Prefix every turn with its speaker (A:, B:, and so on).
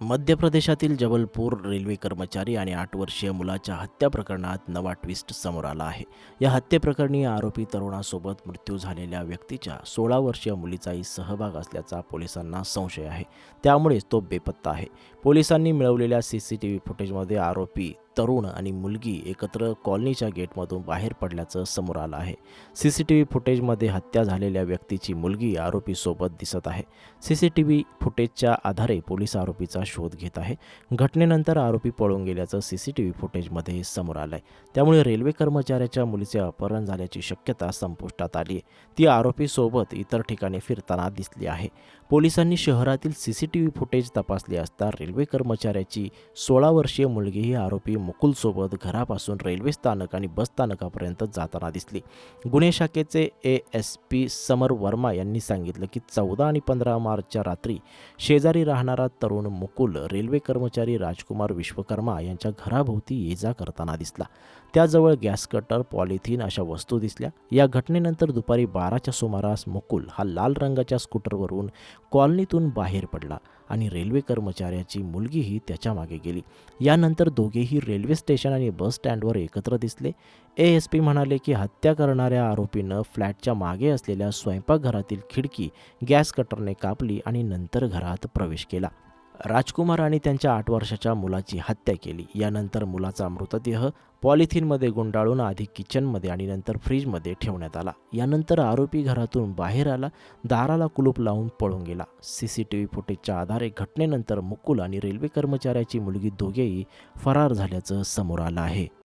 A: मध्य प्रदेशातील जबलपूर रेल्वे कर्मचारी आणि आठ वर्षीय मुलाच्या हत्या प्रकरणात नवा ट्विस्ट समोर आला आहे. या हत्येप्रकरणी आरोपी तरुणासोबत मृत्यू झालेल्या व्यक्तीच्या सोळा वर्षीय मुलीचाही सहभाग असल्याचा पोलिसांना संशय आहे. त्यामुळेच तो बेपत्ता आहे. पोलिसांनी मिळवलेल्या सी सी टी व्ही फुटेजमध्ये आरोपी तरुण आणि मुलगी एकत्र कॉलनीच्या गेटमधून बाहेर पडल्याचं समोर आलं आहे. सी सी टी व्ही फुटेजमध्ये हत्या झालेल्या व्यक्तीची मुलगी आरोपीसोबत दिसत आहे. सी सी टी व्ही फुटेजच्या आधारे पोलीस आरोपीचा शोध घेत आहे. घटनेनंतर आरोपी पळून गेल्याचं सी सी टी व्ही फुटेजमध्ये समोर आलं आहे त्यामुळे रेल्वे कर्मचाऱ्याच्या मुलीचे अपहरण झाल्याची शक्यता संपुष्टात आली आहे. ती आरोपीसोबत इतर ठिकाणी फिरताना दिसली आहे. पोलिसांनी शहरातील C C T V footage तपासले असता रेल्वे कर्मचाऱ्याची सोळा वर्षीय मुलगी ही आरोपी मुकुलसोबत घरापासून रेल्वे स्थानक आणि बस स्थानकापर्यंत जाताना दिसली. गुन्हे शाखेचे A S P Samar Verma यांनी सांगितलं की चौदा आणि पंधरा मार्चच्या रात्री शेजारी राहणारा तरुण मुकुल रेल्वे कर्मचारी राजकुमार विश्वकर्मा यांच्या घराभोवती ये जा करताना दिसला. त्याजवळ गॅस कटर पॉलिथिन अशा वस्तू दिसल्या. या घटनेनंतर दुपारी बाराच्या सुमारास मुकुल हा लाल रंगाच्या स्कूटरवरून कॉलनीतून बाहेर पडला. आणि रेल्वे कर्मचाऱ्याची मुलगीही त्याच्यामागे गेली. यानंतर दोघेही रेल्वे स्टेशन आणि बस स्टँडवर एकत्र दिसले. ए एस पी म्हणाले की हत्या करणाऱ्या आरोपीनं फ्लॅटच्या मागे असलेल्या स्वयंपाकघरातील खिडकी गॅस कटरने कापली आणि नंतर घरात प्रवेश केला. राजकुमार आणि त्यांच्या आठ वर्षाच्या मुलाची हत्या केली. यानंतर मुलाचा मृतदेह पॉलिथिनमध्ये गुंडाळून आधी किचनमध्ये आणि नंतर फ्रीजमध्ये ठेवण्यात आला. यानंतर आरोपी घरातून बाहेर आला दाराला कुलूप लावून पळून गेला. सी सी टी व्ही फुटेजच्या आधारे घटनेनंतर मुकुल आणि रेल्वे कर्मचाऱ्याची मुलगी दोघेही फरार झाल्याचं समोर आलं आहे.